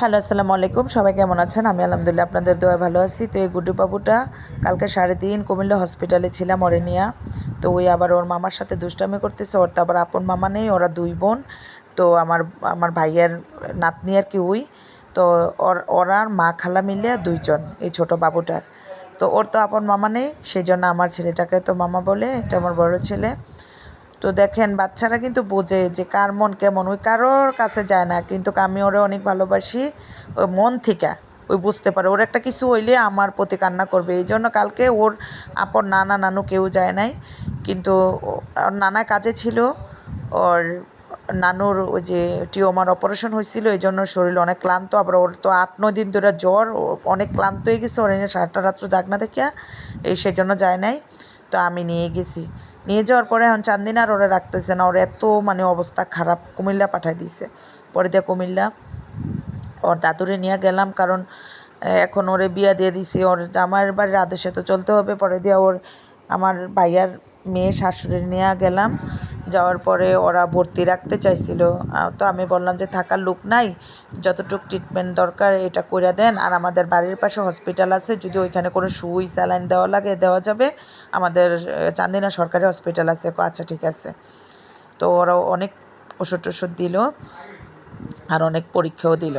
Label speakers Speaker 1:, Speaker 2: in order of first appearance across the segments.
Speaker 1: Hello, আসসালামু আলাইকুম। সবাই কেমন আছেন? আমি আলহামদুলিল্লাহ আপনাদের দোয়া ভালো আছি। তো এই গুড্ডুবাবুটা কালকে সাড়ে তিন কুমিল্লা হসপিটালে ছিলাম অরেনিয়া তো ওই আবার ওর মামার সাথে দুষ্টামি করতেছে। ওর তো আবার আপন মামা নেই, ওরা দুই বোন। তো আমার আমার ভাইয়ের নাতনি আর কি ওই। তো ওর, ওরা আর মা খালা মিলে দুইজন, এই ছোট বাবুটার। তো ওর তো আপন মামা নেই, সেই জন্য আমার ছেলেটাকে তো মামা বলে, এটা আমার বড় ছেলে। তো দেখেন, বাচ্চারা কিন্তু বোঝে যে কার মন কেমন। ওই কারোর কাছে যায় না, কিন্তু আমি ওরে অনেক ভালোবাসি মন থেকে, ওই বুঝতে পারে। ওর একটা কিছু হইলে আমার প্রতি কান্না করবে। এই জন্য কালকে ওর আপন নানা নানু কেউ যায় নাই, কিন্তু ওর নানা কাজে ছিল। ওর নানুর ওই যে টিওমার অপারেশন হয়েছিল, এই জন্য শরীর অনেক ক্লান্ত। আবার ওর তো আট, নয় দিন ধরে জ্বর অনেক ক্লান্ত হয়ে গেছে। ওর সারাটা রাত্র জাগনা দেখিয়া, এই সেই জন্য যায় নাই। তো আমি নিয়ে গেছি। নিয়ে যাওয়ার পরে এখন চান্দিন আর ওরা রাখতেছে না। ওর এত মানে অবস্থা খারাপ। কুমিল্লা পাঠাই দিছে। পরে দিয়ে কুমিল্লা ওর দাদুরে নিয়ে গেলাম কারণ এখন ওরে বিয়া দিয়ে দিছি। ওর আমার বাড়ির আদেশে তো চলতে হবে। পরে দিয়ে ওর আমার ভাইয়ার মেয়ে শাশুড়ি নিয়ে গেলাম। যাওয়ার পরে ওরা ভর্তি রাখতে চাইছিল। তো আমি বললাম যে থাকার লোক নাই, যতটুকু ট্রিটমেন্ট দরকার এটা করে দেন। আর আমাদের বাড়ির পাশে হসপিটাল আছে, যদি ওইখানে কোনো সুই, স্যালাইন দেওয়া লাগে, দেওয়া যাবে। আমাদের চান্দিনা সরকারি হসপিটাল আছে। আচ্ছা ঠিক আছে। তো ওরা অনেক ওষুধ টষুধ দিল আর অনেক পরীক্ষাও দিল।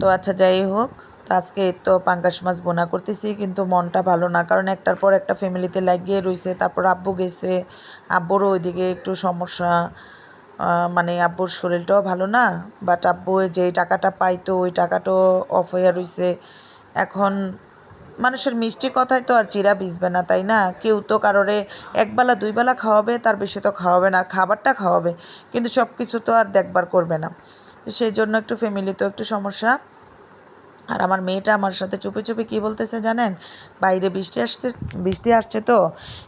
Speaker 1: তো আচ্ছা যাই হোক। তো আজকে তো পাঙ্গাস মাছ বোনা করতেছি, কিন্তু মনটা ভালো না। কারণ একটার পর একটা ফ্যামিলিতে লাগিয়ে রয়েছে তারপর আব্বু গেছে, আব্বুরও ওইদিকে একটু সমস্যা মানে আব্বুর শরীরটাও ভালো না বাট আব্বু যে টাকাটা পাইতো, ওই টাকাটাও অফ হয়ে রয়েছে এখন মানুষের মিষ্টি কথায় তো আর চিরা ভিজবে না, তাই না? কেউ তো কারোরে একবেলা দুইবেলা খাওয়াবে, তার বেশি তো খাওয়াবে না, আর খাবারটা খাওয়াবে, কিন্তু সব কিছু তো আর দেখবার করবে না। সেই জন্য একটু ফ্যামিলি তো একটু সমস্যা। আর আমার মেয়েটা আমার সাথে চুপি চুপি কী বলতেছে জানেন? বাইরে বৃষ্টি আসতে, বৃষ্টি আসছে তো,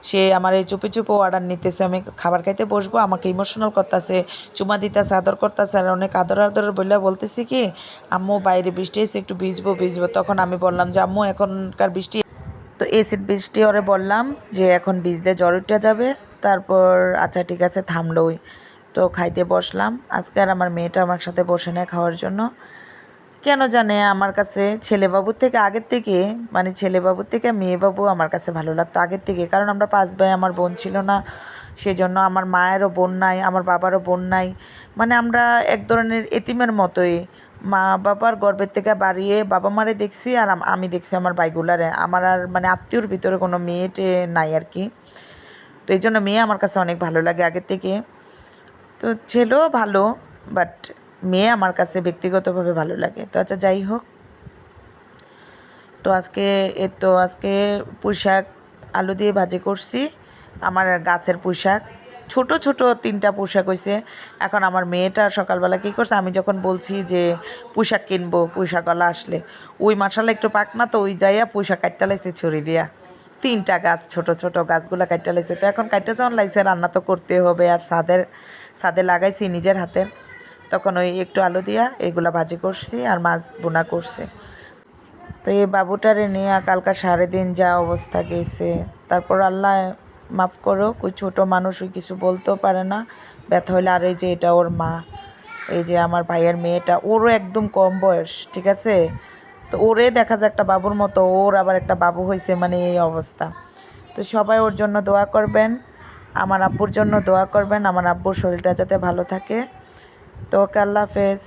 Speaker 1: সে আমার এই চুপি চুপি অর্ডার নিতেছে। আমি খাবার খাইতে বসবো, আমাকে ইমোশনাল করতেছে, চুমা দিতেছে, আদর করতেছে, আর অনেক আদর আদর বলে বলতেছি কি, আম্মু, বাইরে বৃষ্টি এসে একটু ভিজবো ভিজবো। তখন আমি বললাম যে, আম্মু, এখনকার বৃষ্টি তো এসিড বৃষ্টি ওরে বললাম যে, এখন ভিজলে জ্বর উঠে যাবে, তারপর আচ্ছা ঠিক আছে, থামলোই। তো খাইতে বসলাম। আজকে আর আমার মেয়েটা আমার সাথে বসে নেয় খাওয়ার জন্য। কেন জানে আমার কাছে ছেলেবাবুর থেকে, আগের থেকে মানে ছেলেবাবুর থেকে মেয়েবাবু আমার কাছে ভালো লাগতো আগের থেকে। কারণ আমরা পাঁচ ভাই, আমার বোন ছিল না। সেজন্য আমার মায়েরও বোন নাই, আমার বাবারও বোন নাই। মানে আমরা এক ধরনের এতিমের মতোই। মা বাবার গর্বের থেকে বাড়িয়ে বাবা মারে দেখছি আর আমি দেখছি আমার বাইগুলারে আমার আর মানে আত্মীয়র ভিতরে কোনো মেয়েটে নাই আর কি। তো এই জন্য মেয়ে আমার কাছে অনেক ভালো লাগে আগের থেকে। তো ছেলেও ভালো, বাট মেয়ে আমার কাছে ব্যক্তিগতভাবে ভালো লাগে। তো আচ্ছা যাই হোক। তো আজকে এ তো আজকে পুঁইশাক, আলু দিয়ে ভাজি করছি। আমার গাছের পুঁইশাক, ছোট ছোট তিনটা পোশাক হয়েছে এখন আমার মেয়েটা সকালবেলা কী করছে, আমি যখন বলছি যে পোশাক কিনবো পোশাকওয়ালা আসলে, ওই মাসালা একটু পাক না তো, ওই যাইয়া পোশাক কাটটা লাইছে ছুরি দিয়া। তিনটা গাছ, ছোট ছোট গাছগুলো কাটটা লাইছে। তো এখন কাটটা যখন লাইছে রান্না তো করতে হবে, আর সাদের, সাদে লাগাইছি নিজের হাতে তখন ওই একটু আলু দিয়া এগুলা ভাজি করছি আর মাছ বোনা করছি। তো এই বাবুটারে নিয়ে কালকা সাড়ে দিন যা অবস্থা গেছে, তারপর আল্লাহ মাফ করো ওই ছোট মানুষ ওই কিছু বলতেও পারে না। ব্যথা হইলে আর এই যে এটা ওর মা, এই যে আমার ভাইয়ের মেয়েটা, ওরও একদম কম বয়স, ঠিক আছে? তো ওরে দেখা যায় একটা বাবুর মতো, ওর আবার একটা বাবু হয়েছে মানে এই অবস্থা। তো সবাই ওর জন্য দোয়া করবেন, আমার আব্বুর জন্য দোয়া করবেন, আমার আব্বুর শরীরটা যাতে ভালো থাকে। তো ওকে আল্লাহ হাফেজ